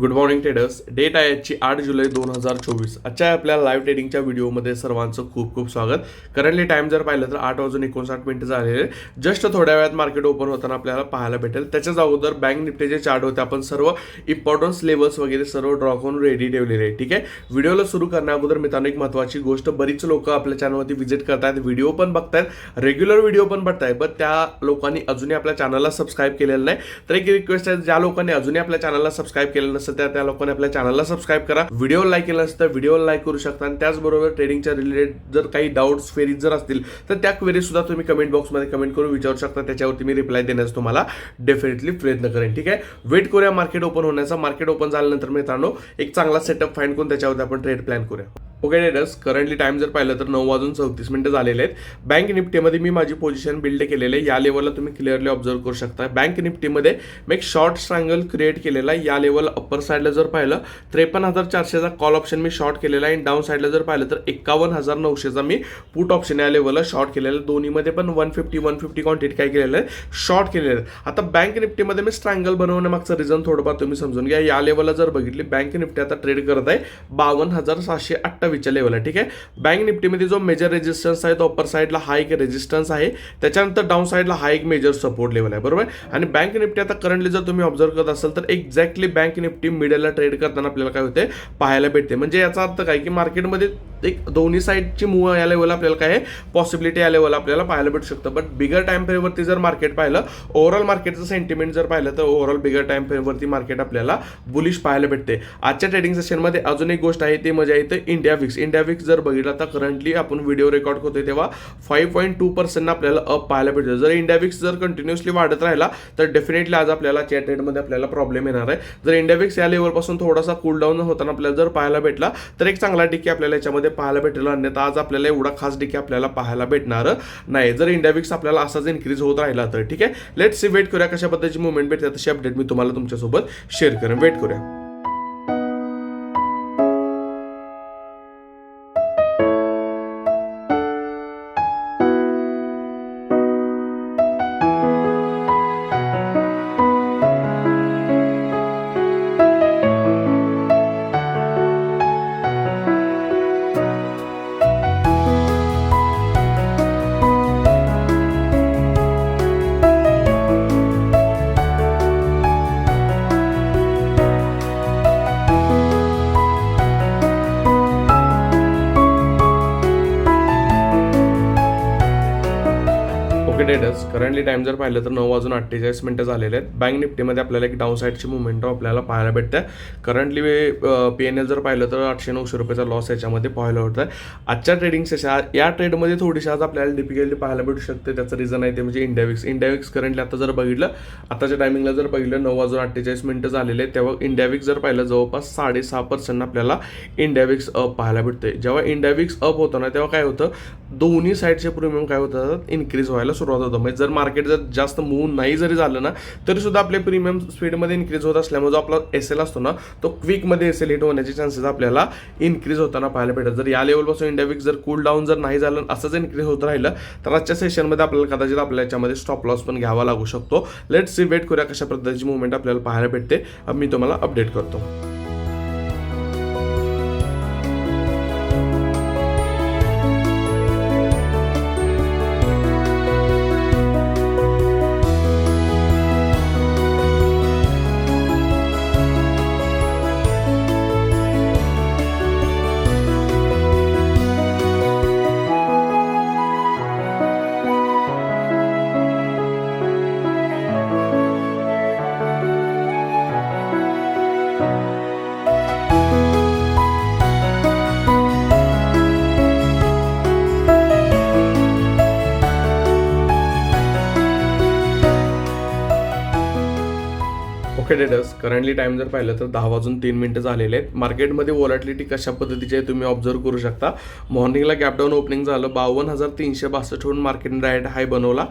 Good morning traders date आहे आजची आठ जुलै दोन हजार चोवीस. आजच्या आपल्या लाईव्ह ट्रेडिंगच्या व्हिडिओमध्ये सर्वांचं खूप खूप स्वागत. करंटली टाइम जर पाहिलं तर आठ वाजून एकोणसाठ मिनिटं झालेले. जस्ट थोड्या वेळात मार्केट ओपन होताना आपल्याला पाहायला भेटेल. त्याच्याच अगोदर बँक निफ्टीचे चार्ट होते. आपण सर्व इम्पॉर्टन्स लेवल्स वगैरे सर्व ड्रॉ करून रेडी ठेवलेले आहे. ठीक आहे? व्हिडिओला सुरू करण्या अगोदर मित्रांनो एक महत्त्वाची गोष्ट बरीच लोक आपल्या चॅनलवरती व्हिजिट करतात व्हिडिओ पण बघतायत. रेग्युलर व्हिडिओ पण बघतायत पण त्या लोकांनी अजूनही आपल्या चॅनलला सबस्क्राईब केलेलं नाही. तर एक रिक्वेस्ट आहे ज्या लोकांनी अजूनही आपल्या चॅनलला सबस्क्राईब केलं नसतं त्या त्या लोकांनी आपल्या चॅनलला सबस्क्राईब करा. व्हिडिओ लाईक केलं असतं तर व्हिडिओ लाईक करू शकता. आणि त्याचबरोबर ट्रेडिंगच्या रिलेटेड जर काही डाऊट्स क्वेरीज जर असतील तर त्या क्वेरीज सुद्धा तुम्ही कमेंट बॉक्समध्ये कमेंट करून विचारू शकता. त्याच्यावरती मी रिप्लाय देण्याचा तुम्हाला डेफिनेटली प्रयत्न करेन ठीक आहे? वेट करूया मार्केट ओपन होण्याचा. मार्केट ओपन झाल्यानंतर मित्रांनो एक चांगला सेटअप फाईंड करून त्याच्यावरती आपण ट्रेड प्लॅन करूया. ओके डेडस करंटली टाइम जर पाहिलं तर नऊ वाजून चौतीस मिनटं झालेले आहेत. बँक निफ्टीमध्ये मी माझी पोझिशन बिल्ड केलेले आहे. या लेवलला तुम्ही क्लिअरली ऑब्झर्व करू शकता. बँक निफ्टीमध्ये मी एक शॉर्ट स्ट्रँगल क्रिएट केलेला आहे. या लेवल अप्पर साईडला जर पाहिलं त्रेपन्न हजार चारशेचा कॉल ऑप्शन मी शॉर्ट केलेला आहे. आणि डाऊन साईडला जर पाहिलं तर एकावन्न हजार नऊशेचा मी पुट ऑप्शन या लेवलला शॉर्ट केलेला आहे. दोन्हीमध्ये पण one fifty one fifty quantity काय केलेलं आहे? शॉर्ट केलेलं आहे. आता बँक निफ्टीमध्ये मी स्ट्रँगल बनवण्यामागचं रिझन थोडंफार तुम्ही समजून घ्या. या लेवलला जर बघितली बँक निफ्टी आता ट्रेड करत आहे बावन्न हजार सहाशे अठ्ठावीसच्या लेवलला ठीक आहे? बँक निफ्टीमध्ये जो मेजर रेजिस्टन्स आहे तो अप्पर साईडला हा एक रेजिस्टन्स आहे. त्याच्यानंतर डाऊन साईडला हा एक मेजर सपोर्ट लेवल आहे बरोबर? आणि बँक निफ्टी आता करंटली जर तुम्ही ऑब्झर्व करत असाल तर एक्झॅक्टली बँक निफ्टी मिडलला ट्रेड करताना आपल्याला काय होते पाहायला भेटते म्हणजे याचा अर्थ काय? की मार्केटमध्ये एक दोन्ही साईडची मूव या लेवलला आपल्याला काय पॉसिबिलिटी या लेवलला आपल्याला पाहायला भेटू शकतं. बट बिगर टाइम फ्रेमवरती जर मार्केट पाहिलं ओव्हरऑल मार्केटचं सेंटिमेंट जर पाहिलं तर ओव्हरऑल बिगर टाइम फ्रेमवरती मार्केट आपल्याला बुलिश पाहायला भेटते आजच्या ट्रेडिंग सेशनमध्ये अजून एक गोष्ट आहे ती मजा येते. इंडिया विक्स इंडिया विक्स जर बघितलं तर करंटली आपण व्हिडिओ रेकॉर्ड करतोय तेव्हा फाईव्ह पॉईंट टू पर्सेंट आपल्याला अप पाहायला भेटतो जर इंडियाविक्स जर कंटिन्युअसली वाढत राहिला तर डेफिनेटली आज आपल्याला चॅट रेटमध्ये आपल्याला प्रॉब्लेम येणार आहे. जर इंडियाविक्स या लेवलपासून थोडासा कूल डाऊन होताना आपल्याला जर पाहायला भेटला तर एक चांगला डिके आपल्याला याच्यामध्ये पाहायला भेटेल. अन्यथा आज आपल्याला एवढा खास डिके आपल्याला पाहायला भेटणार नाही. जर इंडियाविक्स आपल्याला असाच इन्क्रीज होत राहिला तर ठीक आहे? लेट सी वेट करूया कशा पद्धतीची मुवमेंट भेटते. तशी अपडेट मी तुम्हाला तुमच्यासोबत शेअर करेन. वेट करूया. ओके करंटली टाइम जर पाहिलं तर नऊ वाजून अठ्ठेचाळीस मिनिटं झालेले आहेत. बँक निफ्टीमध्ये आपल्याला एक डाऊन साईडची मुवमेंट आपल्याला पाहायला भेटते करंटली पी एन एल जर पाहिलं तर आठशे नऊशे रुपयाचा लॉस याच्यामध्ये पाहायला होतं आजच्या ट्रेडिंग सेशन या ट्रेडमध्ये थोडीशी आज आपल्याला डिफिकल्टी पाहायला भेटू शकते. त्याचं रिझन आहे ते म्हणजे इंडियाविक्स इंडियाविक्स करंटली आता जर बघितलं आताच्या टायमिंगला जर बघितलं नऊ वाजून अठ्ठेचाळीस मिनिटं झालेले आहेत. तेव्हा इंडियाविक्स जर पाहिलं जवळपास साडेसहा पर्सेंट आपल्याला इंडियाविक्स अप पाहायला भेटते जेव्हा इंडियाविक्स अप होतं ना तेव्हा काय होतं? दोन्ही साईडचे प्रीमियम काय होतात इन्क्रीज व्हायला सुरुवात होतं. म्हणजे जर मार्केट जर जास्त मूव नाही जरी झालं ना तरी सुद्धा आपले प्रीमियम स्पीडमध्ये इन्क्रीज होत असल्यामुळे जो आपला एस एल असतो ना तो क्विकमध्ये एस एल हिट होण्याचे चान्सेस आपल्याला इन्क्रीज होताना पाहायला भेटतात. जर या लेवलपासून इंडिया विक जर कूल डाऊन जर नाही झालं असंच इन्क्रीज होत राहिलं तर आजच्या सेशनमध्ये आपल्याला कदाचित आपल्या याच्यामध्ये स्टॉप लॉस पण घ्यावा लागू शकतो. लेट सी वेट करूया कशा पद्धतीची मुवमेंट आपल्याला पाहायला भेटते. मी तुम्हाला अपडेट करतो. ओके डेटर्स करंटली टाइम जर पाहिलं तर दहा वाजून तीन मिनटं झालेले आहेत. मार्केटमध्ये वॉलॅटिलिटी कशा पद्धतीची आहे तुम्ही ऑब्झर्व करू शकता. मॉर्निंगला गॅपडाऊन ओपनिंग झालं. बावन्न हजार तीनशे बासष्टहून मार्केट डायरेक्ट हाय बनवला.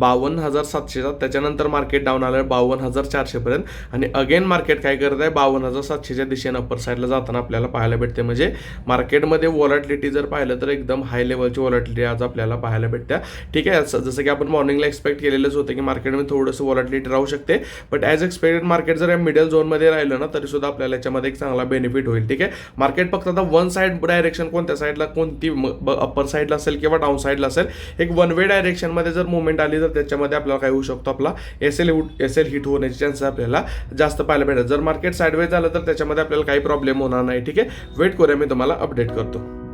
बावन्न हजार सातशेचा त्याच्यानंतर मार्केट डाऊन आलं. बावन्न हजार चारशेपर्यंत. आणि अगेन मार्केट काय करत आहे? बावन्न हजार सातशेच्या दिशेनं अप्पर साईडला जाताना आपल्याला पाहायला भेटते. म्हणजे मार्केटमध्ये वॉलॅटिलिटी जर पाहिलं तर एकदम हाय लेवलची वॉलॅटिलिटी आज आपल्याला पाहायला भेटते. ठीक आहे जसं की आपण मॉर्निंगला एक्सपेक्ट केलेलंच होतं की मार्केटमध्ये थोडंसं वॉलॅटिलिटी राहू शकते. But as expected market market जर या मिडल झोनमध्ये राहिलं ना तरी सुद्धा आपल्याला याच्यामध्ये एक चांगला बेनिफिट होईल ठीक आहे? मार्केट फक्त आता वन साईड डायरेक्शन कोणत्या साईडला कोणती अप्पर साईडला असेल किंवा डाऊन साईडला असेल एक वन वे डायरेक्शनमध्ये जर मुवमेंट आली तर त्याच्यामध्ये आपल्याला काय होऊ शकतो? आपला S L S L hit होण्याचे चान्सेस आपल्याला जास्त पाहायला भेटतात. जर मार्केट साईडवेज झालं तर त्याच्यामध्ये आपल्याला काही प्रॉब्लेम होणार नाही ठीक आहे? वेट करूया मी तुम्हाला अपडेट करतो.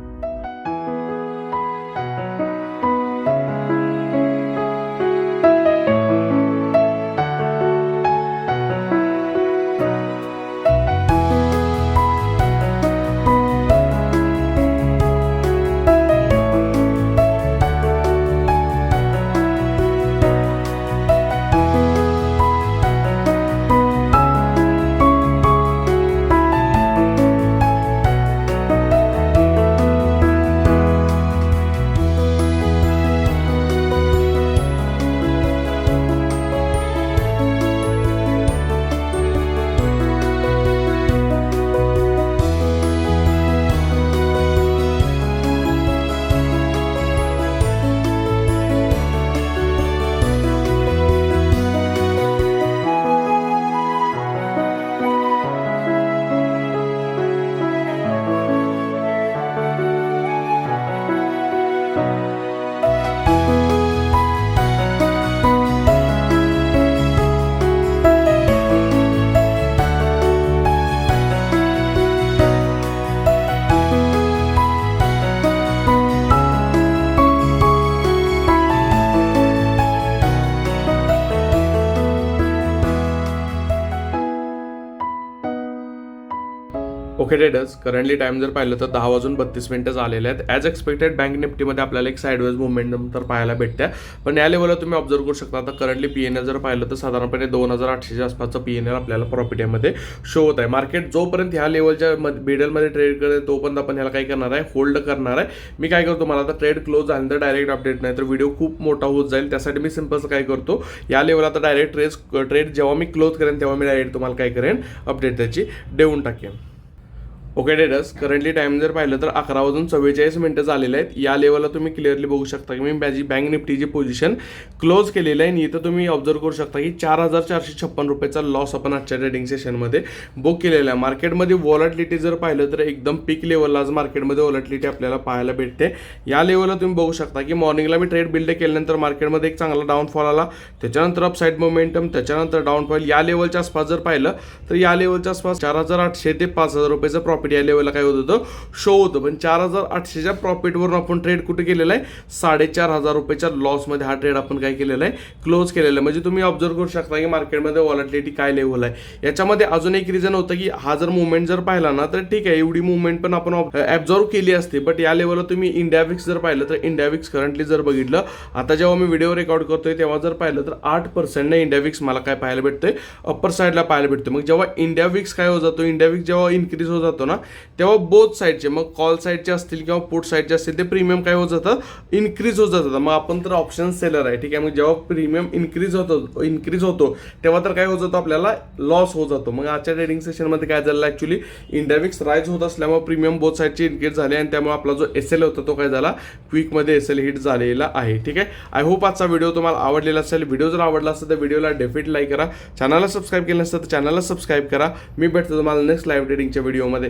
ओके ट्रेडर्स करंटली टाइम जर पाहिलं तर दहा वाजून बत्तीस मिनिटं झालेले आहेत. ॲज एक्सपेक्टेड बँक निफ्टीमध्ये आपल्याला एक साईडवेज मुवमेंट तर पाहायला भेटते पण या लेवलला तुम्ही ऑब्झर्व करू शकता. आता करंटली पी एन एल जर पाहिलं तर साधारणपणे दोन हजार आठशेच्या आसपासचं पी एन एल आपल्याला प्रॉफिटमध्ये शो होत आहे. मार्केट जोपर्यंत ह्या लेवलच्या मिडलमध्ये ट्रेड करेल तोपर्यंत आपण ह्याला काय करणार आहे? होल्ड करणार आहे. मी काय करतो मला आता ट्रेड क्लोज झाल्यानंतर डायरेक्ट अपडेट नाही तर व्हिडिओ खूप मोठा होत जाईल. त्यासाठी मी सिंपल काय करतो या लेवलला आता डायरेक्ट ट्रेड ट्रेड जेव्हा मी क्लोज करेन तेव्हा मी डायरेक्ट तुम्हाला काय करेन अपडेट त्याची देऊन टाकेन. ओके डेटस करंटली टाइम जर पाहिलं तर अकरा वाजून चव्वेचाळीस मिनिटं झालेले आहेत. या लेवलला तुम्ही क्लिअरली बघू शकता की मी माझी बँक निफ्टीची पोझिशन क्लोज केलेली आहे आणि इथं तुम्ही ऑब्झर्व करू शकता की चार हजार चारशे छप्पन रुपयाचा लॉस आपण आजच्या ट्रेडिंग सेशनमध्ये बुक केलेला आहे. मार्केटमध्ये वॉलटलिटी जर पाहिलं तर एकदम पीक लेवलला आज मार्केटमध्ये वॉलटलिटी आपल्याला पाहायला भेटते. या लेवलला तुम्ही बघू शकता की मॉर्निंगला मी ट्रेड बिल्ड केल्यानंतर मार्केटमध्ये एक चांगला डाऊनफॉल आला. त्याच्यानंतर अपसाईड मोमेंटम त्याच्यानंतर डाऊनफॉल या लेवलच्या आसपास जर पाहिलं तर या लेवलच्या आसपास चार हजार आठशे ते पाच हजार रुपयाचं प्रॉफिट या लेवलला काय होत होतं? शो होतं. पण चार हजार आठशेच्या प्रॉफिटवरून आपण ट्रेड कुठे केलेला आहे? साडेचार हजार रुपयाच्या लॉसमध्ये हा ट्रेड आपण काय केलेला आहे? क्लोज केलेला आहे. म्हणजे तुम्ही ऑब्झर्व करू शकता की मार्केटमध्ये वॉलिटिलिटी काय लेवल आहे. याच्यामध्ये अजून एक रिझन होतं की हा जर मुवमेंट जर पाहिला ना तर ठीक आहे. एवढी मुवमेंट पण आपण ॲब्झॉर्व केली असते. बट या लेवलला तुम्ही इंडियाविक्स जर पाहिलं तर इंडियाविक्स करंटली जर बघितलं आता जेव्हा मी व्हिडिओ रेकॉर्ड करतोय तेव्हा जर पाहिलं तर आठ पर्सेंटने इंडियाविक्स मला काय पाहायला भेटतंय? अप्पर साईडला पाहायला भेटतं मग जेव्हा इंडियाविक्स काय हो जातो? इंडियाविक्स जेव्हा इन्क्रीज हो जातो ना तेव्हा बोथ साईडचे मग कॉल साईडचे असतील किंवा पुट साईडचे असतील ते प्रीमियम काय होत जातं? इन्क्रीज होत जातं. मग आपण तर ऑप्शन सेलर आहे ठीक आहे? मग जेव्हा प्रीमियम इन्क्रीज होतो इन्क्रीज होतो तेव्हा तर काय होत जातो आपल्याला? लॉस होत जातो. मग आजच्या ट्रेडिंग सेशनमध्ये काय झालं ॲक्च्युली इंडेमिक्स राईज होत असल्यामुळे प्रीमियम बोथ साईडचे इन्क्रीज झाले आणि त्यामुळे आपला जो एस एल होता तो काय झाला? क्विकमध्ये एस एल हिट झालेला आहे ठीक आहे? आय होप आजचा व्हिडिओ तुम्हाला आवडलेला असेल. व्हिडिओ जर आवडला असेल तर व्हिडिओला डेफिट लाईक करा. चॅनलला सबस्क्राईब केलं असतं तर चॅनलला सबस्क्राईब करा. मी भेटतो तुम्हाला नेक्स्ट लाईव्ह ट्रेडिंगच्या व्हिडिओमध्ये